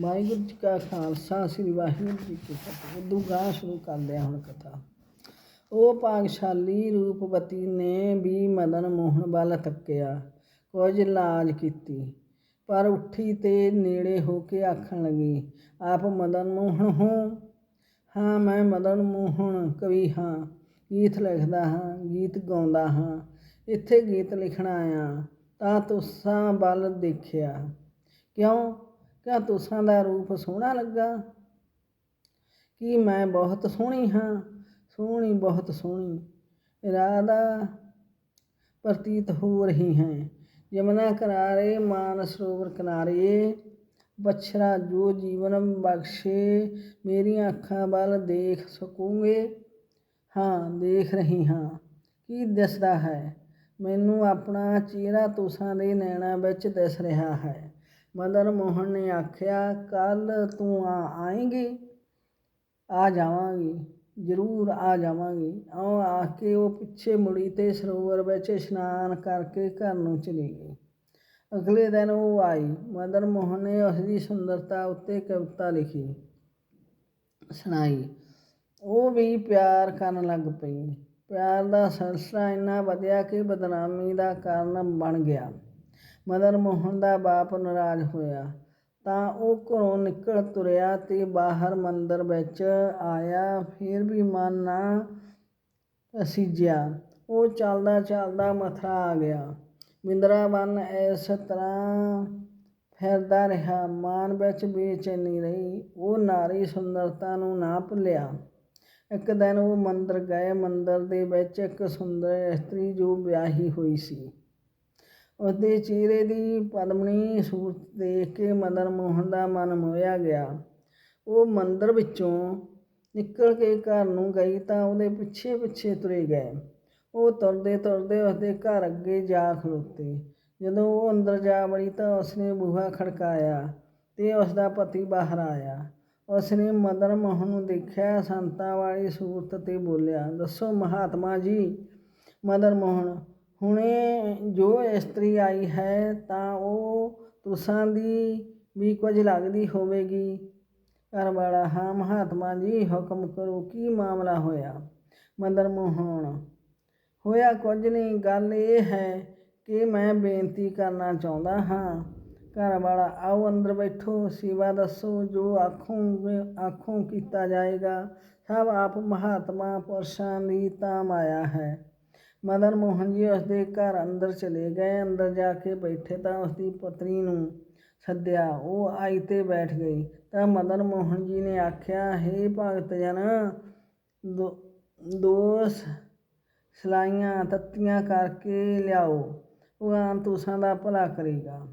ਵਾਹਿਗੁਰੂ ਜੀ ਕਾ ਖਾਲਸਾ, ਸ੍ਰੀ ਵਾਹਿਗੁਰੂ ਜੀ ਕੀ ਫਤਿਹ। ਉਦੋਂ ਸ਼ੁਰੂ ਕਰਦੇ ਹਾਂ ਹੁਣ ਕਥਾ। ਉਹ ਭਾਗਸ਼ਾਲੀ ਰੂਪਵਤੀ ਨੇ ਵੀ ਮਦਨ ਮੋਹਨ ਵੱਲ ਤੱਕਿਆ, ਕੁਝ ਲਾਜ ਕੀਤੀ, ਪਰ ਉੱਠੀ ਤੇ ਨੇੜੇ ਹੋ ਕੇ ਆਖਣ ਲੱਗੀ, ਆਪ ਮਦਨ ਮੋਹਨ ਹੋ? ਹਾਂ, ਮੈਂ ਮਦਨ ਮੋਹਨ ਕਵੀ ਹਾਂ, ਗੀਤ ਲਿਖਦਾ ਹਾਂ, ਗੀਤ ਗਾਉਂਦਾ ਹਾਂ, ਇੱਥੇ ਗੀਤ ਲਿਖਣ ਆਇਆ, ਤਾਂ ਤੁਸਾਂ ਵੱਲ ਦੇਖਿਆ। ਕਿਉਂ? ਕਿਆ ਤੁਸਾਂ ਦਾ ਰੂਪ ਸੋਹਣਾ ਲੱਗਾ? ਕੀ ਮੈਂ ਬਹੁਤ ਸੋਹਣੀ ਹਾਂ? ਸੋਹਣੀ ਬਹੁਤ ਸੋਹਣੀ। ਰਾਧਾ ਪ੍ਰਤੀਤ ਹੋ ਰਹੀ ਹੈ। ਯਮਨਾ ਕਿਨਾਰੇ ਮਾਨ ਸਰੋਵਰ ਕਿਨਾਰੇ, ਬਛੜਾ ਜੋ ਜੀਵਨ ਬਖਸ਼ੇ, ਮੇਰੀਆਂ ਅੱਖਾਂ ਵੱਲ ਦੇਖ ਸਕੋਗੇ। ਹਾਂ, ਦੇਖ ਰਹੀ ਹਾਂ। ਕੀ ਦਿਸਦਾ ਹੈ? ਮੈਨੂੰ ਆਪਣਾ ਚਿਹਰਾ ਤੁਸਾਂ ਦੇ ਨੈਣਾਂ ਵਿੱਚ ਦਿਸ ਰਿਹਾ ਹੈ। ਮਦਨ ਮੋਹਨ ਨੇ ਆਖਿਆ, ਕੱਲ ਤੂੰ ਆ ਆਏਂਗੀ? ਆ ਜਾਵਾਂਗੀ, ਜ਼ਰੂਰ ਆ ਜਾਵਾਂਗੀ। ਆਓ ਆ ਕੇ ਉਹ ਪਿੱਛੇ ਮੁੜੀ ਤੇ ਸਰੋਵਰ ਵਿੱਚ ਇਸ਼ਨਾਨ ਕਰਕੇ ਘਰ ਨੂੰ ਚਲੀ ਗਈ। ਅਗਲੇ ਦਿਨ ਉਹ ਆਈ। ਮਦਨ ਮੋਹਨ ਨੇ ਉਸ ਦੀ ਸੁੰਦਰਤਾ ਉੱਤੇ ਕਵਿਤਾ ਲਿਖੀ, ਸੁਣਾਈ। ਉਹ ਵੀ ਪਿਆਰ ਕਰਨ ਲੱਗ ਪਈ। ਪਿਆਰ ਦਾ ਸਿਲਸਿਲਾ ਇੰਨਾ ਵਧਿਆ ਕਿ ਬਦਨਾਮੀ ਦਾ ਕਾਰਨ ਬਣ ਗਿਆ। ਮਦਨ ਮੋਹਨ ਦਾ ਬਾਪ ਨਾਰਾਜ਼ ਹੋਇਆ। ਤਾਂ ਉਹ ਘਰੋਂ ਨਿਕਲ ਤੁਰਿਆ ਤੇ ਬਾਹਰ ਮੰਦਰ ਵਿੱਚ ਆਇਆ। ਫਿਰ ਵੀ ਮਨ ਨਾ ਅਸੀਜਿਆ ਉਹ ਚੱਲਦਾ ਚੱਲਦਾ ਮਥਰਾ ਆ ਗਿਆ। ਮਿੰਦਰਾਵਨ ਇਸ ਤਰ੍ਹਾਂ ਫਿਰਦਾ ਰਿਹਾ। ਮਨ ਵਿੱਚ ਬੇਚੈਨੀ ਰਹੀ। ਉਹ ਨਾਰੀ ਸੁੰਦਰਤਾ ਨੂੰ ਨਾ ਭੁੱਲਿਆ। ਇੱਕ ਦਿਨ ਉਹ ਮੰਦਰ ਗਏ। ਮੰਦਰ ਦੇ ਵਿੱਚ ਇੱਕ ਸੁੰਦਰ ਇਸਤਰੀ ਜੋ ਵਿਆਹੀ ਹੋਈ ਸੀ। ਉਸਦੇ ਚਿਹਰੇ ਦੀ ਪਦਮਣੀ ਸੂਰਤ ਦੇਖ ਕੇ ਮਦਨ ਮੋਹਨ ਦਾ ਮਨ ਮੋਹਿਆ ਗਿਆ। ਉਹ ਮੰਦਰ ਵਿੱਚੋਂ ਨਿਕਲ ਕੇ ਘਰ ਨੂੰ ਗਈ ਤਾਂ ਉਹਦੇ ਪਿੱਛੇ ਪਿੱਛੇ ਤੁਰੇ ਗਏ। ਉਹ ਤੁਰਦੇ ਤੁਰਦੇ ਉਸਦੇ ਘਰ ਅੱਗੇ ਜਾ ਖਲੋਤੇ। ਜਦੋਂ ਉਹ ਅੰਦਰ ਜਾ ਵੜੀ ਤਾਂ ਉਸਨੇ ਬੂਹਾ ਖੜਕਾਇਆ ਤੇ ਉਸਦਾ ਪਤੀ ਬਾਹਰ ਆਇਆ। ਉਸਨੇ ਮਦਨ ਮੋਹਨ ਨੂੰ ਦੇਖਿਆ, ਸੰਤਾਂ ਵਾਲੀ ਸੂਰਤ ਤੇ ਬੋਲਿਆ, ਦੱਸੋ ਮਹਾਤਮਾ ਜੀ, ਮਦਨ ਮੋਹਨ ਹੁਣੇ ਜੋ ਇਸਤਰੀ ਆਈ ਹੈ ਤਾਂ ਉਹ ਤੁਸਾਂ ਦੀ ਵੀ ਕੁਝ ਲੱਗਦੀ ਹੋਵੇਗੀ। ਘਰ ਵਾਲਾ, ਹਾਂ, ਮਹਾਤਮਾ ਜੀ, ਹੁਕਮ ਕਰੋ ਕੀ ਮਾਮਲਾ ਹੋਇਆ? ਮੰਦਰ ਮੋਹਣ, ਹੋਇਆ ਕੁਝ ਨਹੀਂ। ਗੱਲ ਇਹ ਹੈ ਕਿ ਮੈਂ ਬੇਨਤੀ ਕਰਨਾ ਚਾਹੁੰਦਾ ਹਾਂ। ਘਰ ਵਾਲਾ, ਆਓ ਅੰਦਰ ਬੈਠੋ, ਸੇਵਾ ਦੱਸੋ, ਜੋ ਆਖੋਂ ਆਖੋਂ ਕੀਤਾ ਜਾਏਗਾ। ਸਭ ਆਪ ਮਹਾਤਮਾ ਪੁਰਸ਼ਾਂ ਦੀ ਤਾਂ ਮਾਇਆ ਹੈ। ਮਦਨ ਮੋਹਨ ਜੀ ਉਸਦੇ ਘਰ ਅੰਦਰ ਚਲੇ ਗਏ। ਅੰਦਰ ਜਾ ਕੇ ਬੈਠੇ ਤਾਂ ਉਸਦੀ ਪਤਨੀ ਨੂੰ ਸੱਦਿਆ, ਉਹ ਆਈ ਤੇ ਬੈਠ ਗਈ। ਤਾਂ ਮਦਨ ਮੋਹਨ ਜੀ ਨੇ ਆਖਿਆ, ਹੇ ਭਗਤ ਜਨ, ਦੋ ਦੋ ਸਲਾਈਆਂ ਤੱਤੀਆਂ ਕਰਕੇ ਲਿਆਓ। ਭਗਵਾਨ ਤੁਸਾਂ ਦਾ ਭਲਾ ਕਰੇਗਾ।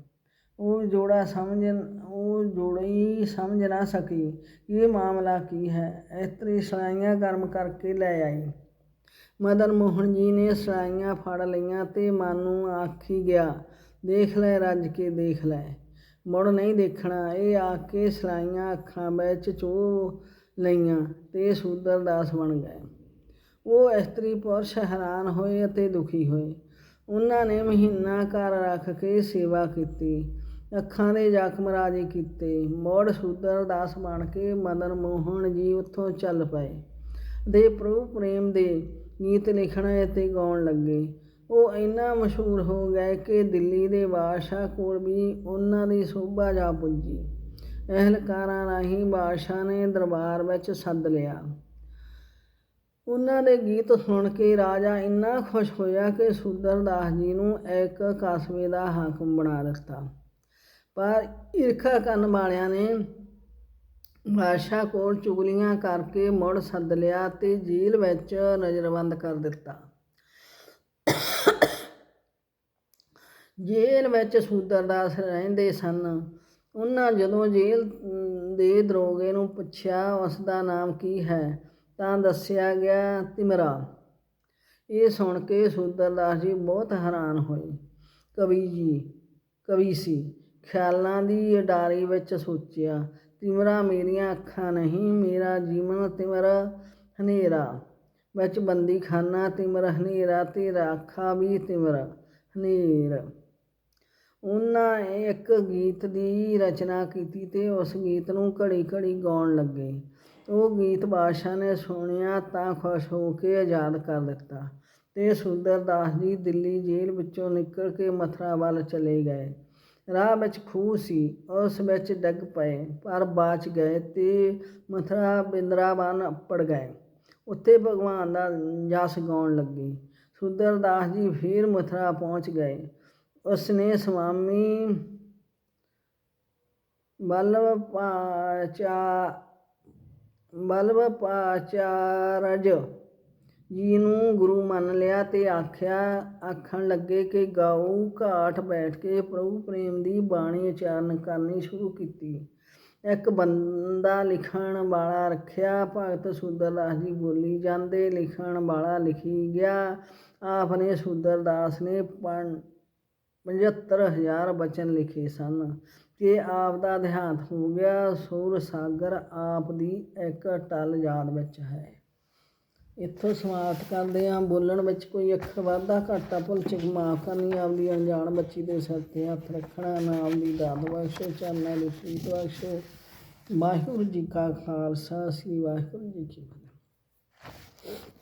ਉਹ ਜੋੜਾ ਸਮਝ, ਉਹ ਜੋੜੀ ਸਮਝ ਨਾ ਸਕੀ ਇਹ ਮਾਮਲਾ ਕੀ ਹੈ। ਇਸਤਰੀ ਸਲਾਈਆਂ ਗਰਮ ਕਰਕੇ ਲੈ ਆਈ। ਮਦਨ ਮੋਹਨ ਜੀ ਨੇ ਸਲਾਈਆਂ ਫੜ ਲਈਆਂ ਤੇ ਮਨ ਨੂੰ ਆਖੀ ਗਿਆ, ਦੇਖ ਲੈ ਰੱਜ ਕੇ ਦੇਖ ਲੈ। ਮੁੜ ਨਹੀਂ ਦੇਖਣਾ, ਇਹ ਆ ਕੇ ਸਲਾਈਆਂ ਅੱਖਾਂ ਵਿੱਚ ਚੋ ਲਈਆਂ ਤੇ ਸੂਦਰ ਦਾਸ ਬਣ ਗਏ। ਉਹ ਇਸਤਰੀ ਪੁਰਸ਼ ਹੈਰਾਨ ਹੋਏ ਅਤੇ ਦੁਖੀ ਹੋਏ। ਉਹਨਾਂ ਨੇ ਮਹੀਨਾ ਘਰ ਰੱਖ ਕੇ ਸੇਵਾ ਕੀਤੀ, ਅੱਖਾਂ ਦੇ ਜ਼ਖਮ ਰਾਜੀ ਕੀਤੇ। ਮੋੜ ਸੂਦਰ ਦਾਸ ਬਣ ਕੇ ਮਦਨ ਮੋਹਨ ਜੀ ਉੱਥੋਂ ਚੱਲ ਪਏ। ਦੇ ਪ੍ਰਭੂ ਪ੍ਰੇਮ ਦੇ ਗੀਤ ਲਿਖਣ ਅਤੇ ਗਾਉਣ ਲੱਗੇ। ਉਹ ਇੰਨਾ ਮਸ਼ਹੂਰ ਹੋ ਗਏ ਕਿ ਦਿੱਲੀ ਦੇ ਬਾਦਸ਼ਾਹ ਕੋਲ ਵੀ ਉਹਨਾਂ ਦੀ ਸੋਭਾ ਜਾ ਪੁੱਜੀ। ਅਹਿਲਕਾਰਾਂ ਰਾਹੀਂ ਬਾਦਸ਼ਾਹ ਨੇ ਦਰਬਾਰ ਵਿੱਚ ਸੱਦ ਲਿਆ। ਉਹਨਾਂ ਦੇ ਗੀਤ ਸੁਣ ਕੇ ਰਾਜਾ ਇੰਨਾ ਖੁਸ਼ ਹੋਇਆ ਕਿ ਸੁੰਦਰਦਾਸ ਜੀ ਨੂੰ ਇੱਕ ਕਸਬੇ ਦਾ ਹਾਕਮ ਬਣਾ ਦਿੱਤਾ। ਪਰ ਈਰਖਾ ਕਰਨ ਵਾਲਿਆਂ ਨੇ ਬਾਦਸ਼ਾਹ ਕੋਲ ਚੁਗਲੀਆਂ ਕਰਕੇ ਮੁੜ ਸੱਦ ਲਿਆ ਤੇ ਜੇਲ੍ਹ ਵਿੱਚ ਨਜ਼ਰਬੰਦ ਕਰ ਦਿੱਤਾ। ਜੇਲ੍ਹ ਵਿੱਚ ਸੂਦਰਦਾਸ ਰਹਿੰਦੇ ਸਨ। ਉਹਨਾਂ ਜਦੋਂ ਜੇਲ੍ਹ ਦੇ ਦਰੋਗੇ ਨੂੰ ਪੁੱਛਿਆ ਉਸ ਦਾ ਨਾਮ ਕੀ ਹੈ? ਤਾਂ ਦੱਸਿਆ ਗਿਆ, ਤਿਮਰਾ। ਇਹ ਸੁਣ ਕੇ ਸੂਦਰਦਾਸ ਜੀ ਬਹੁਤ ਹੈਰਾਨ ਹੋਏ। ਕਵੀ ਜੀ, ਕਵੀ ਸੀ। ਖਿਆਲਾਂ ਦੀ ਅਡਾਰੀ ਵਿੱਚ ਸੋਚਿਆ। ਤਿਮਰਾ ਮੇਰੀਆਂ ਅੱਖਾਂ ਨਹੀਂ, ਮੇਰਾ ਜੀਵਨ ਤਿਮਰ ਹਨੇਰਾ। ਵਿੱਚ ਬੰਦੀ ਖਾਨਾ ਤਿਮਰ ਹਨੇਰਾ, ਤੇਰਾ ਅੱਖਾਂ ਵੀ ਤਿਮਰ ਹਨੇਰ। ਉਹਨਾਂ ਇੱਕ ਗੀਤ ਦੀ ਰਚਨਾ ਕੀਤੀ ਤੇ ਉਸ ਗੀਤ ਨੂੰ ਘੜੀ ਘੜੀ ਗਾਉਣ ਲੱਗੇ। ਉਹ ਗੀਤ ਬਾਦਸ਼ਾਹ ਨੇ ਸੁਣਿਆ ਤਾਂ ਖੁਸ਼ ਹੋ ਕੇ ਆਜ਼ਾਦ ਕਰ ਦਿੱਤਾ ਤੇ ਸੁੰਦਰਦਾਸ ਜੀ ਦਿੱਲੀ ਜੇਲ੍ਹ ਵਿੱਚੋਂ ਨਿਕਲ ਕੇ ਮਥੁਰਾ ਵੱਲ ਚਲੇ ਗਏ। ਰਾਹ ਵਿੱਚ ਖੂਹ ਸੀ, ਉਸ ਵਿੱਚ ਡਿੱਗ ਪਏ, ਪਰ ਬਚ ਗਏ ਅਤੇ ਮਥੁਰਾ ਬਿੰਦਰਾਵਨ ਅੱਪੜ ਗਏ। ਉੱਥੇ ਭਗਵਾਨ ਦਾ ਜਸ ਗਾਉਣ ਲੱਗੇ। ਸੁੰਦਰਦਾਸ ਜੀ ਫਿਰ ਮਥੁਰਾ ਪਹੁੰਚ ਗਏ। ਉਸਨੇ ਸੁਆਮੀ ਬਲਵ ਪਾਚਾ ਬਲਵ ਪਾਚਾਰਜ ਜੀ ਨੂੰ ਗੁਰੂ ਮੰਨ ਲਿਆ ਤੇ ਆਖਿਆ, ਆਖਣ ਲੱਗੇ ਕਿ ਗਾਉ ਘਾਟ ਬੈਠ ਕੇ ਪ੍ਰਭੂ ਪ੍ਰੇਮ ਦੀ ਬਾਣੀ ਉਚਾਰਨ ਕਰਨੀ ਸ਼ੁਰੂ ਕੀਤੀ। ਇੱਕ ਬੰਦਾ ਲਿਖਣ ਵਾਲਾ ਰੱਖਿਆ, ਭਗਤ ਸੁੰਦਰਦਾਸ ਜੀ ਬੋਲੀ ਜਾਂਦੇ, ਲਿਖਣ ਵਾਲਾ ਲਿਖੀ ਗਿਆ। ਆਪ ਨੇ ਸੁੰਦਰਦਾਸ ਨੇ ਪੰ 75000 ਬਚਨ ਲਿਖੇ ਸਨ। ਕਿ ਆਪ ਦਾ ਦੇਹਾਂਤ ਹੋ ਗਿਆ, ਸੂਰ ਸਾਗਰ ਆਪ ਦੀ ਇੱਕ ਟਲ ਯਾਦ ਵਿੱਚ ਹੈ। ਇੱਥੋਂ ਸਮਾਪਤ ਕਰਦੇ ਹਾਂ ਬੋਲਣ ਵਿੱਚ ਕੋਈ ਅੱਖਰ ਵਾਧਾ ਘਾਟਾ ਭੁੱਲ ਚੁੱਕ ਮਾਫ ਕਰਨੀ ਆਪਦੀ ਅਣਜਾਣ ਬੱਚੀ ਦੇ ਸਿਰ ਤੇ ਹੱਥ ਰੱਖਣਾ, ਨਾਮ ਦੀ ਦਾਤ ਬਖਸ਼ੋ, ਚਰਨਾਂ ਦੀ ਪ੍ਰੀਤ ਬਖਸ਼ੋ। ਵਾਹਿਗੁਰੂ ਜੀ ਕਾ ਖਾਲਸਾ, ਸ੍ਰੀ ਵਾਹਿਗੁਰੂ ਜੀ ਕੀ ਫਤਿਹ।